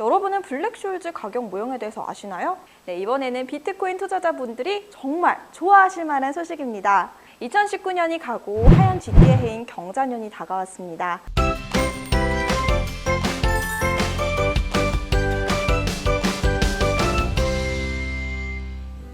여러분은 블랙쇼일즈 가격 모형에 대해서 아시나요? 네, 이번에는 비트코인 투자자분들이 정말 좋아하실 만한 소식입니다. 2019년이 가고 하얀 GT의 해인 경자년이 다가왔습니다.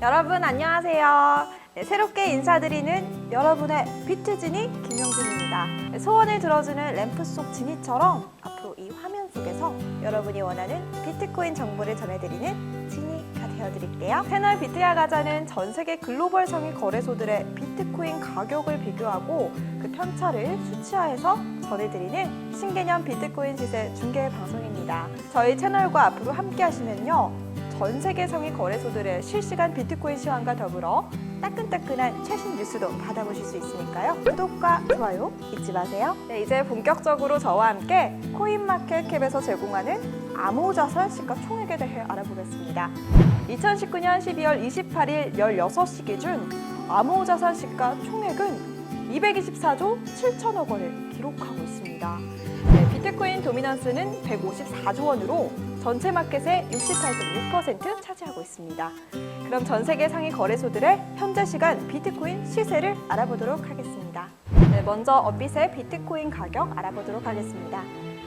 여러분 안녕하세요. 네, 새롭게 인사드리는 여러분의 비트진이 김영진입니다. 네, 소원을 들어주는 램프 속 진이처럼 앞으로 이 화면 속에서 여러분이 원하는 비트코인 정보를 전해드리는 진이가 되어드릴게요. 채널 비트야 가자는 전 세계 글로벌 상위 거래소들의 비트코인 가격을 비교하고 그 편차를 수치화해서 전해드리는 신개념 비트코인 시세 중계 방송입니다. 저희 채널과 앞으로 함께 하시면요. 전 세계 상위 거래소들의 실시간 비트코인 시황과 더불어 따끈따끈한 최신 뉴스도 받아보실 수 있으니까요. 구독과 좋아요 잊지 마세요. 네, 이제 본격적으로 저와 함께 코인마켓캡에서 제공하는 암호자산 시가 총액에 대해 알아보겠습니다. 2019년 12월 28일 16시 기준 암호자산 시가 총액은 224조 7천억 원을 기록하고 있습니다. 네, 비트코인 도미넌스는 154조 원으로 전체 마켓의 68.6% 차지하고 있습니다. 그럼 전 세계 상위 거래소들의 현재 시간 비트코인 시세를 알아보도록 하겠습니다. 네, 먼저 업빗의 비트코인 가격 알아보도록 하겠습니다.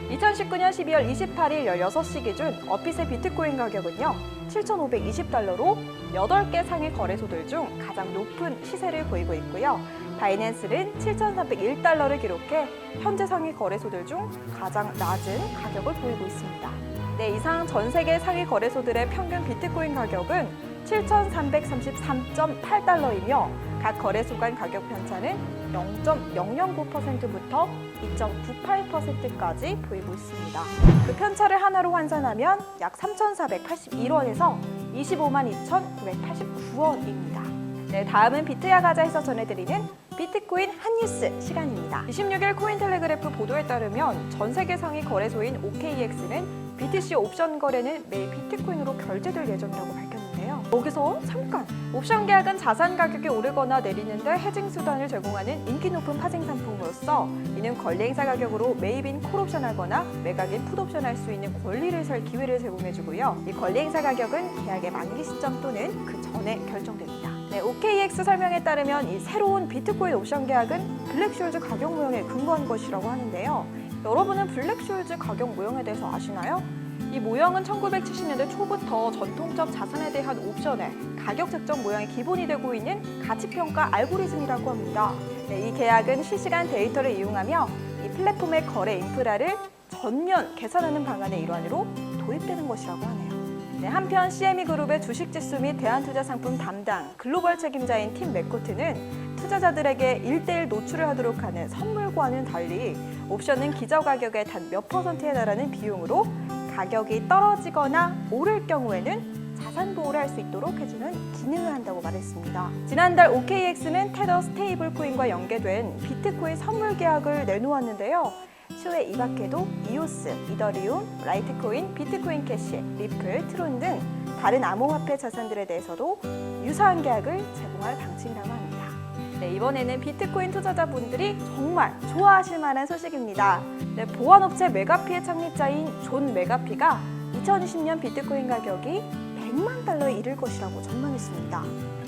2019년 12월 28일 16시 기준 업빗의 비트코인 가격은요. 7,520달러로 8개 상위 거래소들 중 가장 높은 시세를 보이고 있고요. 바이낸스는 7,301달러를 기록해 현재 상위 거래소들 중 가장 낮은 가격을 보이고 있습니다. 네, 이상 전 세계 상위 거래소들의 평균 비트코인 가격은 7,333.8달러이며 각 거래소 간 가격 편차는 0.009%부터 2.98%까지 보이고 있습니다. 그 편차를 하나로 환산하면 약 3,481원에서 25만 2,989원입니다. 네, 다음은 비트야 가자에서 전해드리는 비트코인 핫뉴스 시간입니다. 26일 코인텔레그래프 보도에 따르면 전 세계 상위 거래소인 OKEX는 BTC 옵션 거래는 매일 비트코인으로 결제될 예정이라고 밝혔는데요. 여기서 잠깐! 옵션 계약은 자산 가격이 오르거나 내리는데 해징 수단을 제공하는 인기 높은 파생 상품으로서 이는 권리 행사 가격으로 매입인 콜옵션 하거나 매각인 풋옵션 할 수 있는 권리를 살 기회를 제공해주고요. 이 권리 행사 가격은 계약의 만기 시점 또는 그 전에 결정됩니다. 네, OKX 설명에 따르면 이 새로운 비트코인 옵션 계약은 블랙쇼일즈 가격 모형에 근거한 것이라고 하는데요. 여러분은 블랙쇼일즈 가격 모형에 대해서 아시나요? 이 모형은 1970년대 초부터 전통적 자산에 대한 옵션의 가격 책정 모형의 기본이 되고 있는 가치평가 알고리즘이라고 합니다. 네, 이 계약은 실시간 데이터를 이용하며 이 플랫폼의 거래 인프라를 전면 계산하는 방안의 일환으로 도입되는 것이라고 하네요. 네, 한편 CME 그룹의 주식 지수 및 대한투자 상품 담당 글로벌 책임자인 팀 맥코트는 투자자들에게 일대일 노출을 하도록 하는 선물과는 달리 옵션은 기저 가격의 단 몇 퍼센트에 달하는 비용으로 가격이 떨어지거나 오를 경우에는 자산 보호를 할 수 있도록 해주는 기능을 한다고 말했습니다. 지난달 OKX는 테더 스테이블 코인과 연계된 비트코인 선물 계약을 내놓았는데요. 추후에 이 밖에도 이오스, 이더리움, 라이트코인, 비트코인 캐시, 리플, 트론 등 다른 암호화폐 자산들에 대해서도 유사한 계약을 제공할 방침이라고 합니다. 네, 이번에는 비트코인 투자자분들이 정말 좋아하실 만한 소식입니다. 네, 보안업체 메가피의 창립자인 존 메가피가 2020년 비트코인 가격이 100만 달러에 이를 것이라고 전망했습니다.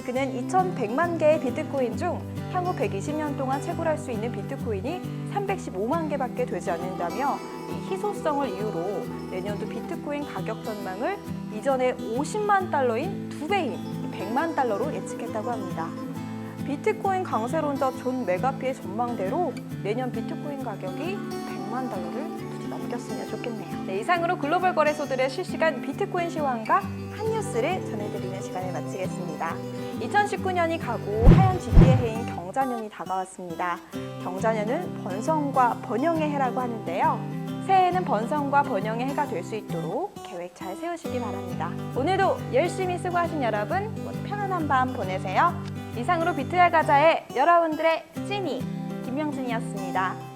그는 2,100만 개의 비트코인 중 향후 120년 동안 채굴할 수 있는 비트코인이 315만 개밖에 되지 않는다며 이 희소성을 이유로 내년도 비트코인 가격 전망을 이전의 50만 달러인 두 배인 100만 달러로 예측했다고 합니다. 비트코인 강세론자 존 메가피의 전망대로 내년 비트코인 가격이 100만 달러를 부디 넘겼으면 좋겠네요. 네, 이상으로 글로벌 거래소들의 실시간 비트코인 시황과 핫뉴스를 전해드리는 시간을 마치겠습니다. 2019년이 가고 하얀 GT의 해인 경자년이 다가왔습니다. 경자년은 번성과 번영의 해라고 하는데요. 새해에는 번성과 번영의 해가 될 수 있도록 계획 잘 세우시기 바랍니다. 오늘도 열심히 수고하신 여러분 편안한 밤 보내세요. 이상으로 비트야 가자의 여러분들의 찐이 김명진이었습니다.